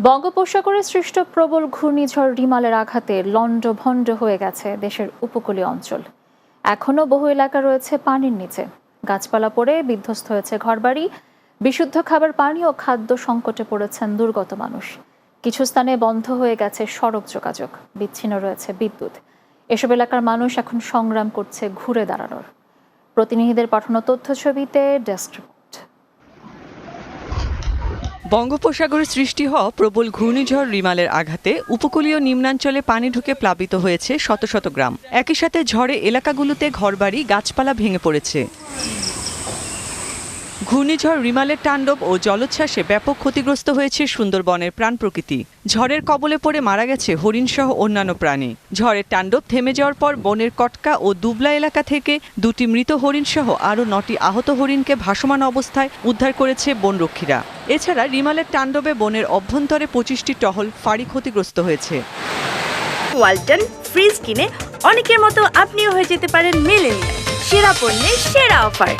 বঙ্গোপসাগরে সৃষ্ট প্রবল ঘূর্ণিঝড় রিমালের আঘাতে লণ্ডভণ্ড হয়ে গেছে দেশের উপকূলীয় অঞ্চল। এখনও বহু এলাকা রয়েছে পানির নিচে। গাছপালা পড়ে বিধ্বস্ত হয়েছে ঘরবাড়ি, বিশুদ্ধ খাবার, পানি ও খাদ্য সংকটে পড়েছেন দুর্গত মানুষ। কিছু স্থানে বন্ধ হয়ে গেছে সড়ক যোগাযোগ, বিচ্ছিন্ন রয়েছে বিদ্যুৎ। এসব এলাকার মানুষ এখন সংগ্রাম করছে ঘুরে দাঁড়ানোর। প্রতিনিধিদের পাঠানো তথ্য ছবিতে ডেস্ক বঙ্গোপসাগরে সৃষ্টি হওয়া প্রবল ঘূর্ণিঝড় রিমালের আঘাতে উপকূলীয় নিম্নাঞ্চলে পানি ঢুকে প্লাবিত হয়েছে শত শত গ্রাম। একই সাথে ঝড়ে এলাকাগুলোতে ঘরবাড়ি, গাছপালা ভেঙে পড়েছে। ঘূর্ণিঝড় রিমালের তাণ্ডব ও জলোচ্ছ্বাসে ব্যাপক ক্ষতিগ্রস্ত হয়েছে সুন্দরবনের প্রাণ প্রকৃতি। ঝড়ের কবলে পড়ে মারা গেছে হরিণসহ অন্যান্য প্রাণী। ঝড়ের তাণ্ডব থেমে যাওয়ার পর বনের কটকা ও দুবলা এলাকা থেকে দুটি মৃত হরিণসহ আরও নটি আহত হরিণকে ভাসমান অবস্থায় উদ্ধার করেছে বনরক্ষীরা। এছাড়া রিমালের তাণ্ডবে বনের অভ্যন্তরে পঁচিশটি টহল ফাঁড়ি ক্ষতিগ্রস্ত হয়েছে। ওয়ালটন, ফ্রিজ কিনে অনেকের মতো আপনিও হয়ে যেতে পারেন মিলেনিয়াল। সেরা পণ্যের সেরা অফার।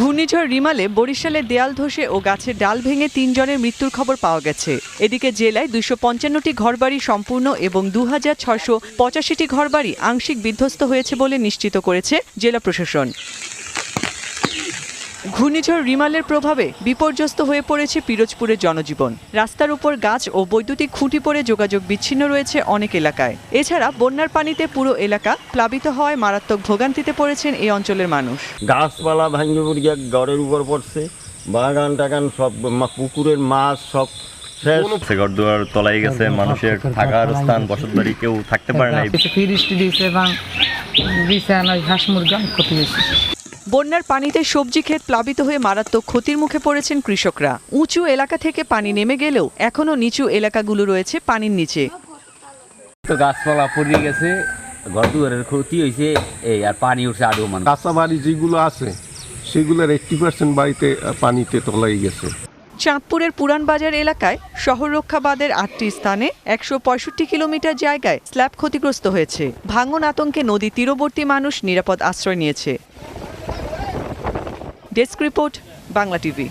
ঘূর্ণিঝড় রিমালে বরিশালে দেয়াল ধসে ও গাছের ডাল ভেঙে তিনজনের মৃত্যুর খবর পাওয়া গেছে। এদিকে জেলায় দুইশো পঞ্চান্নটি ঘরবাড়ি সম্পূর্ণ এবং দু হাজার ছশো পঁচাশিটি ঘরবাড়ি আংশিক বিধ্বস্ত হয়েছে বলে নিশ্চিত করেছে জেলা প্রশাসন। ঘূর্ণিঝড় রিমালের প্রভাবে বিপর্যস্ত হয়ে পড়েছে পিরোজপুরের জনজীবন। রাস্তার উপর গাছ ও বৈদ্যুতিক খুঁটি পড়ে যোগাযোগ বিচ্ছিন্ন রয়েছে অনেক এলাকায়। এছাড়া বন্যার পানিতে পুরো এলাকা প্লাবিত হওয়ায় মারাত্মক ভোগান্তিতে পড়েছেন এই অঞ্চলের মানুষ। গাছপালা ভাঙে পড়িয়া ঘরের উপর পড়ছে। বাগান টাগান সব পুকুরের মাছ সব ঘর দুয়ার তলাই গেছে মানুষের থাকার স্থান বসত বাড়ি কেউ থাকতে পারে ফিরিস্টি দিয়েছে এবং বিছানায় হাঁস মুরগি ক্ষতি হয়েছে। বন্যার পানিতে সবজি ক্ষেত প্লাবিত হয়ে মারাত্মক ক্ষতির মুখে পড়েছেন কৃষকরা। উঁচু এলাকা থেকে পানি নেমে গেলেও এখনও নিচু এলাকাগুলো রয়েছে পানির নিচে। তো গাছপালা পড়ে গেছে ঘর দুয়ারের ক্ষতি হয়েছে এই আর পানি উঠছে আরও মানে কাঁচা বাড়ি যেগুলো আছে সেগুলোর এইট্টি পার্সেন্ট বাড়িতে পানিতে তলাই গেছে। চাঁদপুরের পুরান বাজার এলাকায় শহর রক্ষাবাদের আটটি স্থানে একশো পঁয়ষট্টি কিলোমিটার জায়গায় স্ল্যাব ক্ষতিগ্রস্ত হয়েছে। ভাঙন আতঙ্কে নদী তীরবর্তী মানুষ নিরাপদ আশ্রয় নিয়েছে। Desk report Bangla TV.